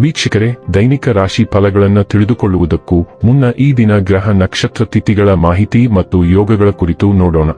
ವೀಕ್ಷಕರೇ, ದೈನಿಕ ರಾಶಿ ಫಲಗಳನ್ನು ತಿಳಿದುಕೊಳ್ಳುವುದಕ್ಕೂ ಮುನ್ನ ಈ ದಿನ ಗ್ರಹ ನಕ್ಷತ್ರ ತಿಥಿಗಳ ಮಾಹಿತಿ ಮತ್ತು ಯೋಗಗಳ ಕುರಿತು ನೋಡೋಣ.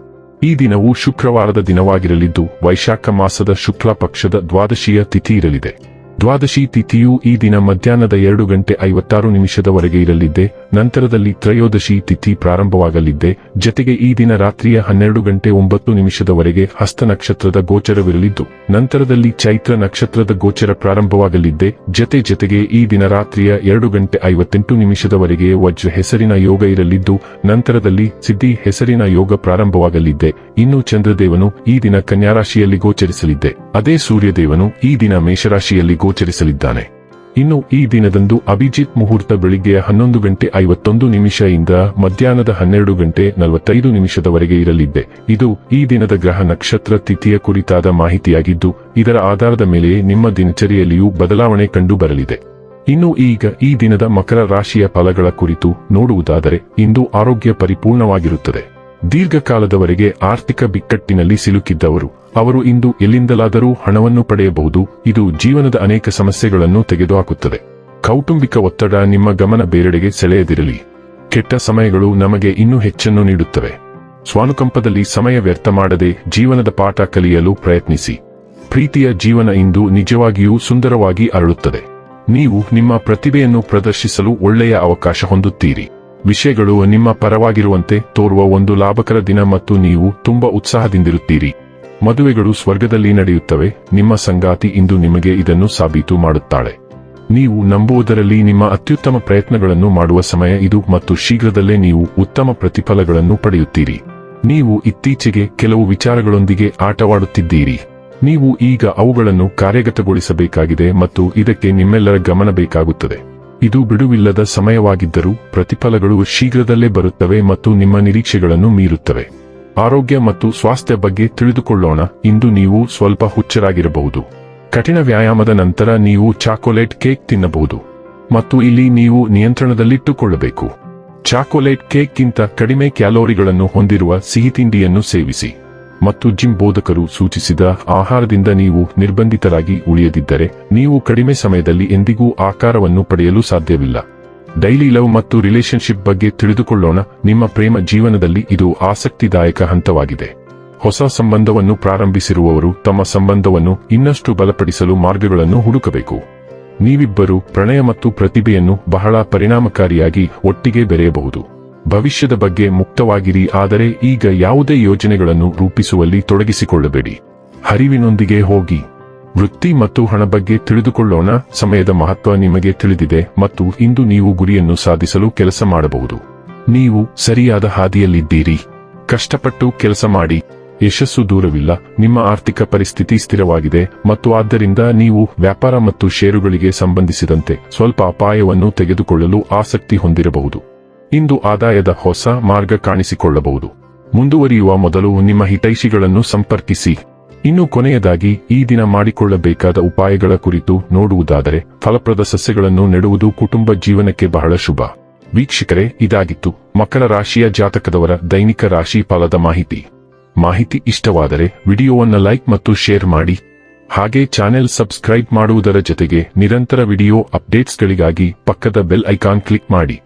ಈ ದಿನವು ಶುಕ್ರವಾರದ ದಿನವಾಗಿರಲಿದ್ದು, ವೈಶಾಖ ಮಾಸದ ಶುಕ್ಲ ಪಕ್ಷದ ದ್ವಾದಶಿಯ ತಿಥಿ ಇರಲಿದೆ. ದ್ವಾದಶಿ ತಿಥಿಯು ಈ ದಿನ ಮಧ್ಯಾಹ್ನದ ಎರಡು ಗಂಟೆ ಐವತ್ತಾರು ನಿಮಿಷದವರೆಗೆ ಇರಲಿದ್ದೆ ನಂತರದಲ್ಲಿ ತ್ರಯೋದಶಿ ತಿಥಿ ಪ್ರಾರಂಭವಾಗಲಿದ್ದೆ, ಜತೆಗೆ ಈ ದಿನ ರಾತ್ರಿಯ ಹನ್ನೆರಡು ಗಂಟೆ ಒಂಬತ್ತು ನಿಮಿಷದವರೆಗೆ ಹಸ್ತ ನಕ್ಷತ್ರದ ಗೋಚರವಿರಲಿದ್ದು, ನಂತರದಲ್ಲಿ ಚೈತ್ರ ನಕ್ಷತ್ರದ ಗೋಚರ ಪ್ರಾರಂಭವಾಗಲಿದ್ದೆ, ಜತೆ ಜತೆಗೆ ಈ ದಿನ ರಾತ್ರಿಯ ಎರಡು ಗಂಟೆ ಐವತ್ತೆಂಟು ನಿಮಿಷದವರೆಗೆ ವಜ್ರ ಹೆಸರಿನ ಯೋಗ ಇರಲಿದ್ದು, ನಂತರದಲ್ಲಿ ಸಿದ್ಧಿ ಹೆಸರಿನ ಯೋಗ ಪ್ರಾರಂಭವಾಗಲಿದ್ದೆ. ಇನ್ನು ಚಂದ್ರದೇವನು ಈ ದಿನ ಕನ್ಯಾರಾಶಿಯಲ್ಲಿ ಗೋಚರಿಸಲಿದ್ದೆ. ಅದೇ ಸೂರ್ಯದೇವನು ಈ ದಿನ ಮೇಷರಾಶಿಯಲ್ಲಿ ಗೋಚರಿಸಲಿದ್ದಾನೆ. ಇನ್ನು ಈ ದಿನದಂದು ಅಭಿಜಿತ್ ಮುಹೂರ್ತ ಬೆಳಿಗ್ಗೆಯ ಹನ್ನೊಂದು ಗಂಟೆ ಐವತ್ತೊಂದು ನಿಮಿಷದಿಂದ ಮಧ್ಯಾಹ್ನದ ಹನ್ನೆರಡು ಗಂಟೆ ನಲವತ್ತೈದು ನಿಮಿಷದವರೆಗೆ ಇರಲಿದ್ದೆ ಇದು ಈ ದಿನದ ಗ್ರಹ ನಕ್ಷತ್ರ ತಿಥಿಯ ಕುರಿತಾದ ಮಾಹಿತಿಯಾಗಿದ್ದು, ಇದರ ಆಧಾರದ ಮೇಲೆ ನಿಮ್ಮ ದಿನಚರಿಯಲ್ಲಿಯೂ ಬದಲಾವಣೆ ಕಂಡು ಬರಲಿದೆ ಇನ್ನು ಈಗ ಈ ದಿನದ ಮಕರ ರಾಶಿಯ ಫಲಗಳ ಕುರಿತು ನೋಡುವುದಾದರೆ, ಇಂದು ಆರೋಗ್ಯ ಪರಿಪೂರ್ಣವಾಗಿರುತ್ತದೆ. ದೀರ್ಘಕಾಲದವರೆಗೆ ಆರ್ಥಿಕ ಬಿಕ್ಕಟ್ಟಿನಲ್ಲಿ ಸಿಲುಕಿದ್ದವರು ಅವರು ಇಂದು ಎಲ್ಲಿಂದಲಾದರೂ ಹಣವನ್ನು ಪಡೆಯಬಹುದು. ಇದು ಜೀವನದ ಅನೇಕ ಸಮಸ್ಯೆಗಳನ್ನು ತೆಗೆದುಹಾಕುತ್ತದೆ. ಕೌಟುಂಬಿಕ ಒತ್ತಡ ನಿಮ್ಮ ಗಮನ ಬೇರೆಡೆಗೆ ಸೆಳೆಯದಿರಲಿ. ಕೆಟ್ಟ ಸಮಯಗಳು ನಮಗೆ ಇನ್ನೂ ಹೆಚ್ಚನ್ನು ನೀಡುತ್ತವೆ. ಸ್ವಾನುಕಂಪದಲ್ಲಿ ಸಮಯ ವ್ಯರ್ಥ ಮಾಡದೆ ಜೀವನದ ಪಾಠ ಕಲಿಯಲು ಪ್ರಯತ್ನಿಸಿ. ಪ್ರೀತಿಯ ಜೀವನ ಇಂದು ನಿಜವಾಗಿಯೂ ಸುಂದರವಾಗಿ ಅರಳುತ್ತದೆ. ನೀವು ನಿಮ್ಮ ಪ್ರತಿಭೆಯನ್ನು ಪ್ರದರ್ಶಿಸಲು ಒಳ್ಳೆಯ ಅವಕಾಶ ಹೊಂದುತ್ತೀರಿ. ವಿಷಯಗಳು ನಿಮ್ಮ ಪರವಾಗಿರುವಂತೆ ತೋರುವ ಒಂದು ಲಾಭಕರ ದಿನ ಮತ್ತು ನೀವು ತುಂಬಾ ಉತ್ಸಾಹದಿಂದಿರುತ್ತೀರಿ. ಮದುವೆಗಳು ಸ್ವರ್ಗದಲ್ಲಿ ನಡೆಯುತ್ತವೆ. ನಿಮ್ಮ ಸಂಗಾತಿ ಇಂದು ನಿಮಗೆ ಇದನ್ನು ಸಾಬೀತು ಮಾಡುತ್ತಾಳೆ. ನೀವು ನಂಬುವುದರಲ್ಲಿ ನಿಮ್ಮ ಅತ್ಯುತ್ತಮ ಪ್ರಯತ್ನಗಳನ್ನು ಮಾಡುವ ಸಮಯ ಇದು ಮತ್ತು ಶೀಘ್ರದಲ್ಲೇ ನೀವು ಉತ್ತಮ ಪ್ರತಿಫಲಗಳನ್ನು ಪಡೆಯುತ್ತೀರಿ. ನೀವು ಇತ್ತೀಚೆಗೆ ಕೆಲವು ವಿಚಾರಗಳೊಂದಿಗೆ ಆಟವಾಡುತ್ತಿದ್ದೀರಿ. ನೀವು ಈಗ ಅವುಗಳನ್ನು ಕಾರ್ಯಗತಗೊಳಿಸಬೇಕಾಗಿದೆ ಮತ್ತು ಇದಕ್ಕೆ ನಿಮ್ಮೆಲ್ಲರ ಗಮನ ಬೇಕಾಗುತ್ತದೆ. ಇದು ಬಿಡುವಿಲ್ಲದ ಸಮಯವಾಗಿದ್ದರೂ ಪ್ರತಿಫಲಗಳು ಶೀಘ್ರದಲ್ಲೇ ಬರುತ್ತವೆ ಮತ್ತು ನಿಮ್ಮ ನಿರೀಕ್ಷೆಗಳನ್ನು ಮೀರುತ್ತವೆ. ಆರೋಗ್ಯ ಮತ್ತು ಸ್ವಾಸ್ಥ್ಯ ಬಗ್ಗೆ ತಿಳಿದುಕೊಳ್ಳೋಣ. ಇಂದು ನೀವು ಸ್ವಲ್ಪ ಹುಚ್ಚರಾಗಿರಬಹುದು. ಕಠಿಣ ವ್ಯಾಯಾಮದ ನಂತರ ನೀವು ಚಾಕೊಲೇಟ್ ಕೇಕ್ ತಿನ್ನಬಹುದು. ಮತ್ತು ಇಲ್ಲಿ ನೀವು ನಿಯಂತ್ರಣದಲ್ಲಿಟ್ಟುಕೊಳ್ಳಬೇಕು. ಚಾಕೊಲೇಟ್ ಕೇಕ್ಗಿಂತ ಕಡಿಮೆ ಕ್ಯಾಲೋರಿಗಳನ್ನು ಹೊಂದಿರುವ ಸಿಹಿತಿಂಡಿಯನ್ನು ಸೇವಿಸಿ. ಮತ್ತು ಜಿಮ್ ಬೋಧಕರು ಸೂಚಿಸಿದ ಆಹಾರದಿಂದ ನೀವು ನಿರ್ಬಂಧಿತರಾಗಿ ಉಳಿಯದಿದ್ದರೆ, ನೀವು ಕಡಿಮೆ ಸಮಯದಲ್ಲಿ ಎಂದಿಗೂ ಆಕಾರವನ್ನು ಪಡೆಯಲು ಸಾಧ್ಯವಿಲ್ಲ. ಡೈಲಿ ಲವ್ ಮತ್ತು ರಿಲೇಶನ್ಶಿಪ್ ಬಗ್ಗೆ ತಿಳಿದುಕೊಳ್ಳೋಣ. ನಿಮ್ಮ ಪ್ರೇಮ ಜೀವನದಲ್ಲಿ ಇದು ಆಸಕ್ತಿದಾಯಕ ಹಂತವಾಗಿದೆ. ಹೊಸ ಸಂಬಂಧವನ್ನು ಪ್ರಾರಂಭಿಸಿರುವವರು ತಮ್ಮ ಸಂಬಂಧವನ್ನು ಇನ್ನಷ್ಟು ಬಲಪಡಿಸಲು ಮಾರ್ಗಗಳನ್ನು ಹುಡುಕಬೇಕು. ನೀವಿಬ್ಬರು ಪ್ರಣಯ ಮತ್ತು ಪ್ರತಿಭೆಯನ್ನು ಬಹಳ ಪರಿಣಾಮಕಾರಿಯಾಗಿ ಒಟ್ಟಿಗೆ ಬೆರೆಯಬಹುದು. ಭವಿಷ್ಯದ ಬಗ್ಗೆ ಮುಕ್ತವಾಗಿರಿ, ಆದರೆ ಈಗ ಯಾವುದೇ ಯೋಜನೆಗಳನ್ನು ರೂಪಿಸುವಲ್ಲಿ ತೊಡಗಿಸಿಕೊಳ್ಳಬೇಡಿ. ಹರಿವಿನೊಂದಿಗೆ ಹೋಗಿ. ವೃತ್ತಿ ಮತ್ತು ಹಣ ಬಗ್ಗೆ ತಿಳಿದುಕೊಳ್ಳೋಣ. ಸಮಯದ ಮಹತ್ವ ನಿಮಗೆ ತಿಳಿದಿದೆ ಮತ್ತು ಇಂದು ನೀವು ಗುರಿಯನ್ನು ಸಾಧಿಸಲು ಕೆಲಸ ಮಾಡಬಹುದು. ನೀವು ಸರಿಯಾದ ಹಾದಿಯಲ್ಲಿದ್ದೀರಿ. ಕಷ್ಟಪಟ್ಟು ಕೆಲಸ ಮಾಡಿ. ಯಶಸ್ಸು ದೂರವಿಲ್ಲ. ನಿಮ್ಮ ಆರ್ಥಿಕ ಪರಿಸ್ಥಿತಿ ಸ್ಥಿರವಾಗಿದೆ ಮತ್ತು ಆದ್ದರಿಂದ ನೀವು ವ್ಯಾಪಾರ ಮತ್ತು ಷೇರುಗಳಿಗೆ ಸಂಬಂಧಿಸಿದಂತೆ ಸ್ವಲ್ಪ ಅಪಾಯವನ್ನು ತೆಗೆದುಕೊಳ್ಳಲು ಆಸಕ್ತಿ ಹೊಂದಿರಬಹುದು. ಇಂದು ಆದಾಯದ ಹೊಸ ಮಾರ್ಗ ಕಾಣಿಸಿಕೊಳ್ಳಬಹುದು. ಮುಂದುವರಿಯುವ ಮೊದಲು ನಿಮ್ಮ ಹಿತೈಷಿಗಳನ್ನು ಸಂಪರ್ಕಿಸಿ. ಇನ್ನು ಕೊನೆಯದಾಗಿ ಈ ದಿನ ಮಾಡಿಕೊಳ್ಳಬೇಕಾದ ಉಪಾಯಗಳ ಕುರಿತು ನೋಡುವುದಾದರೆ ಫಲಪ್ರದ ಸಸ್ಯಗಳನ್ನು ನೆಡುವುದು ಕುಟುಂಬ ಜೀವನಕ್ಕೆ ಬಹಳ ಶುಭ. ವೀಕ್ಷಕರೇ, ಇದಾಗಿತ್ತು ಮಕ್ಕಳ ರಾಶಿಯ ಜಾತಕದವರ ದೈನಿಕ ರಾಶಿ ಫಲದ ಮಾಹಿತಿ. ಮಾಹಿತಿ ಇಷ್ಟವಾದರೆ ವಿಡಿಯೋವನ್ನು ಲೈಕ್ ಮತ್ತು ಶೇರ್ ಮಾಡಿ. ಹಾಗೆ ಚಾನೆಲ್ ಸಬ್ಸ್ಕ್ರೈಬ್ ಮಾಡುವುದರ ಜೊತೆಗೆ ನಿರಂತರ ವಿಡಿಯೋ ಅಪ್ಡೇಟ್ಸ್ಗಳಿಗಾಗಿ ಪಕ್ಕದ ಬೆಲ್ ಐಕಾನ್ ಕ್ಲಿಕ್ ಮಾಡಿ.